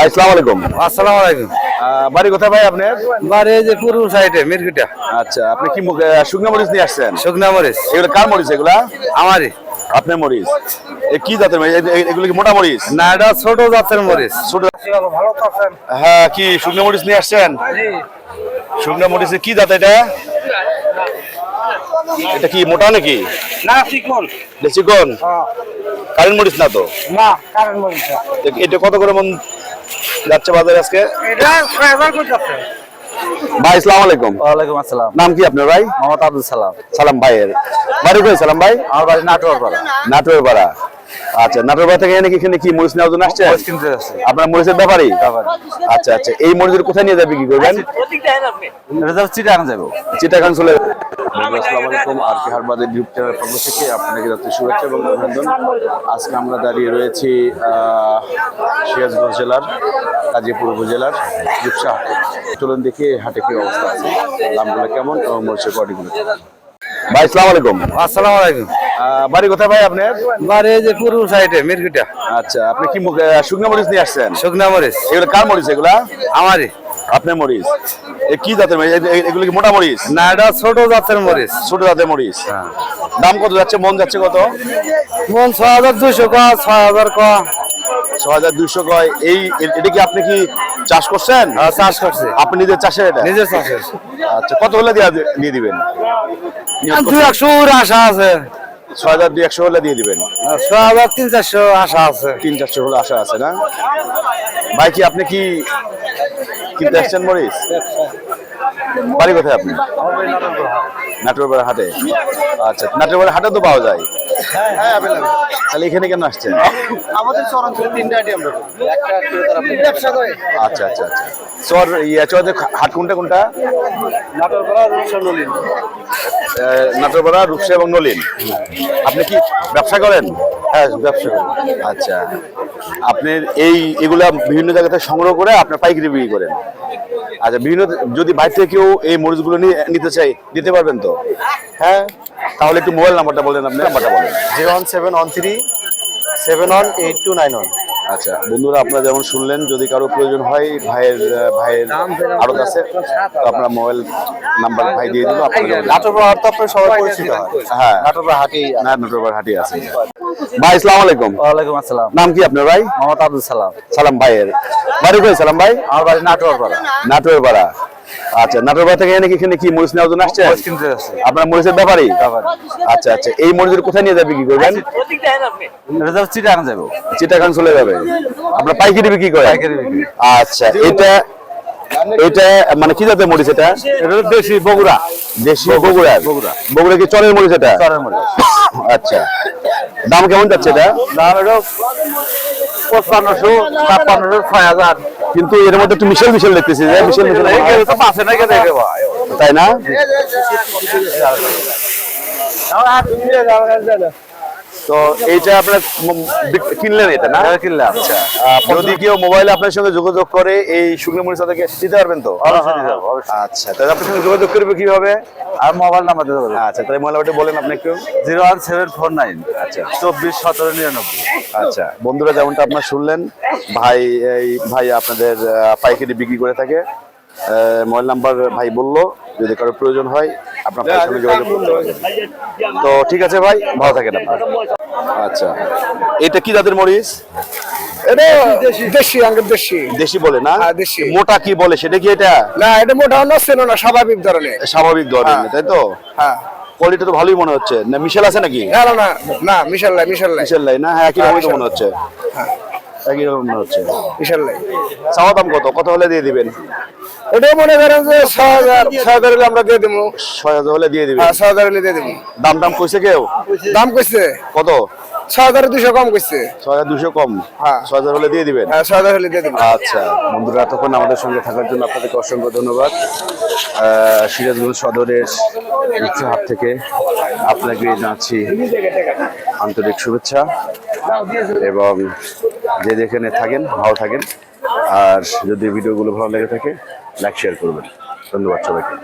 ভাই আসসালামু আলাইকুম। আসসালামু আলাইকুম। বাড়ি কোথায় ভাই আপনার? বাড়ি যে পূর্ব সাইডে মিরকুটা আচ্ছা আপনি কি মুখ- শুকনো মরিচ নিয়ে আসছেন? শুকনা মরিচ। এগুলো কার মরিচ এগুলা? আমারই। আপনার মরিচ। কি জাতের মরিচ? এ- এ- এগুলো কি মোটা মরিচ? না এটা ছোট জাতের মরিচ। ছোট ভালো হ্যাঁ কি শুকনো মরিচ নিয়ে আসছেন? শুকনো মরিচে কি জাত এটা? এটা কি মোটা নাকি? না চিকন। চিকন? কারেন্ট মরিচ না তো? না কারণ মরিচ এটা কত করে মন যাচ্ছে বাজারে আজকে? এটা করে যাচ্ছে। ভাই আসসালামু আলাইকুম। ওয়ালাইকুম আসসালাম। নাম কি আপনার ভাই? মোহাম্মদ আব্দুল সালাম। সালাম ভাইয়ের। বাড়ি কই সালাম ভাই? আমার বাড়ি নাটোর পাড়া। নাটোরের পাড়া। আচ্ছা নাটোর থেকে এনে কি এখানে কি মরিচ নেওয়ার জন্য আসছে আপনার মরিচের ব্যাপারই আচ্ছা আচ্ছা এই মরিচের কোথায় নিয়ে যাবে কি করবেন? রেজাল্ট চিটাং যাব। চিটাগাং চলে আসসালামু আলাইকুম। আর কে হারবাদের ইউটিউব চ্যানেল পক্ষ থেকে আপনাকে যাতে শুভেচ্ছা এবং অভিনন্দন। আজকে আমরা দাঁড়িয়ে রয়েছি আহ, সিরাজগঞ্জ জেলার গাজীপুর উপজেলার রূপসা হাটে চলুন দেখি হাটে কি অবস্থা আছে। দামগুলো কেমন এবং মরিচের কোয়ালিটিগুলো ভাই আসসালামু আলাইকুম। আসসালামু আলাইকুম। বাড়ি কোথায় ভাই আপনার বাড়ি যে পূর্ব সাইডে মিরকুটা আচ্ছা আপনি কি শুকনো মরিচ নিয়ে আসছেন? শুকনা মরিচ। এগুলো কার মরিচ এগুলা? আমারই। আপনার মরিচ। কি জাতের এগুলো কি মোটা মরিচ? না এটা ছোট জাতের মরিচ। ছোট জাতের মরিচ। দাম কত যাচ্ছে? মন যাচ্ছে কত? মন ছয় হাজার দুইশো ক ছয় হাজার ক। ছ হাজার দুইশো কয় এই এটা কি আপনি কি চাষ করছেন? আর চাষ করছে। আপনি নিজের চাষের এটা? নিজের চাষের। আচ্ছা কত হলে দিয়ে দিবেন? দুই একশো আশা আছে। ছ হাজার দুই একশো হলে দিয়ে দিবেন। আর ছয় হাজার তিন চারশো আশা আছে। তিন চারশো হলে আশা আছে না? ভাই কি আপনি কি কিনতে আসছেন মরিচ? বাড়ি কোথায় আপনি? নাটোরবাড়ি হাটে। আচ্ছা নাটোরবাড়ি হাটে তো পাওয়া যায়। তাহলে এখানে কেন আসছেন? আমাদের চরাঞ্চলে তিনটা আইটেম একটা ব্যবসা করে। আচ্ছা আচ্ছা আচ্ছা। চর ইয়া চর হাট কোনটা কোনটা? নাটোর রূপসা নলিন আহ, নাটোরপাড়া রূপসা এবং নলিন। আপনি কি ব্যবসা করেন? হ্যাঁ ব্যবসা করেন আচ্ছা। আপনি এই এগুলা বিভিন্ন জায়গাতে সংগ্রহ করে আপনার পাইকারি বিক্রি করেন। আচ্ছা বিভিন্ন যদি বাইরে থেকে কেউ এই মরিচগুলো নিয়ে নিতে চাই দিতে পারবেন তো? হ্যাঁ। তাহলে একটু মোবাইল নাম্বারটা বলেন আপনি। নাম্বারটা বলেন। Zero one seven one three seven one eight two nine one. আচ্ছা বন্ধুরা আপনারা যেমন শুনলেন যদি কারও প্রয়োজন হয় ভাইয়ের ভাইয়ের আরও কাছে তো আপনার মোবাইল নাম্বার ভাই দিয়ে দিব আপনাদের নাটোর পাহাড় তো আপনার সবাই পরিচিত হয়। হ্যাঁ। নাটোরবা হাটি না নাটোরবা হাটি আছে। ভাই আসসালামু আলাইকুম। ওয়া আলাইকুম আসসালাম। নাম কি আপনার ভাই? মোহাম্মদ আব্দুল সালাম। সালাম ভাইয়ের। বাড়ি কই সালাম ভাই? আমার বাড়ি নাটোরপাড়া নাটোরপাড়া আচ্ছা নাটোর থেকে এনে এখানে কি মরিচ নেওয়ার জন্য আসছে? কিনতে আপনার মরিচের ব্যাপারই? আচ্ছা আচ্ছা এই মরিচের কোথায় নিয়ে যাবে কি করবেন? চিটাগাং চলে যাবে। আপনার পাইকারি বিক্রি করে আচ্ছা এটা এটা মানে কি জাতের মরিচ এটা? এটা দেশি বগুড়া। দেশি বগুড়া। বগুড়া। বগুড়া কি চরের মরিচ এটা? চরের মরিচ। আচ্ছা দাম কেমন যাচ্ছে এটা? দাম হলো পঁচপান্নশো ছাপ্পান্নশো ছয় হাজার। কিন্তু এর মধ্যে একটু মিশেল মিশেল দেখতেছি যে মিশেল মিশেল তাই না তো এইটা আপনার কিনলেন এটা না? কিনলাম। আচ্ছা যদি কেউ মোবাইলে আপনার সঙ্গে যোগাযোগ করে এই শুকনো মরিচ দিতে পারবেন তো। আচ্ছা তাহলে আপনার সঙ্গে যোগাযোগ করবে কীভাবে? আর মোবাইল নাম্বার দিতে হবে আচ্ছা তাহলে মোবাইলটা বলেন আপনি একটু। Zero one seven four nine. আচ্ছা। চব্বিশ সতেরো নিরানব্বই। আচ্ছা বন্ধুরা যেমনটা আপনার শুনলেন ভাই এই ভাই আপনাদের পাইকারি বিক্রি করে থাকে। মোবাইল নাম্বার ভাই বলল যদি কারও প্রয়োজন হয় আপনার সঙ্গে যোগাযোগ করতে পারবেন তো ঠিক আছে ভাই ভালো থাকেন আপনার। আচ্ছা। এটা কি জাতের মরিচ? এটা দেশি দেশি। দেশি বলে না? হ্যাঁ, দেশি। মোটা কি বলে সেটা কি এটা? না এটা মোটা না স্বাভাবিক ধরনের। স্বাভাবিক ধরনের তাই তো? হ্যাঁ। কোয়ালিটি তো ভালোই মনে হচ্ছে। না মিশেল আছে নাকি? না না, না না মিশাল্লাই মিশাল্লাই মিশেল লাই না? হ্যাঁ একই রকমই মনে হচ্ছে। একই রকম মনে হচ্ছে। মিশাল্লাই চাওয়া দাম কত? কত হলে দিয়ে দিবেন? এটা মনে করেন যে ছ হাজার ছ হাজার হলে আমরা দিয়ে দেবো। ছয় হাজার হলে দিয়ে দিবেন। হ্যাঁ ছ হাজার হলে দিয়ে দেবো। দাম দাম কইছে কেউ? দাম কইছে। কত? ছ হাজার দুশো কম কইছে। ছয় হাজার দুশো কম। হ্যাঁ। ছয় হাজার হলে দিয়ে দিবেন? হ্যাঁ ছ হাজার হলে দিয়ে আচ্ছা। বন্ধুরা এতক্ষণ আমাদের সঙ্গে থাকার জন্য আপনাদেরকে অসংখ্য ধন্যবাদ। সিরাজগঞ্জ সদরের হাট থেকে আপনাকে জানাচ্ছি আন্তরিক শুভেচ্ছা। এবং যে যেখানে থাকেন, ভালো থাকেন। আর যদি ভিডিওগুলো ভালো লেগে থাকে লাইক শেয়ার করবেন। ধন্যবাদ সবাইকে।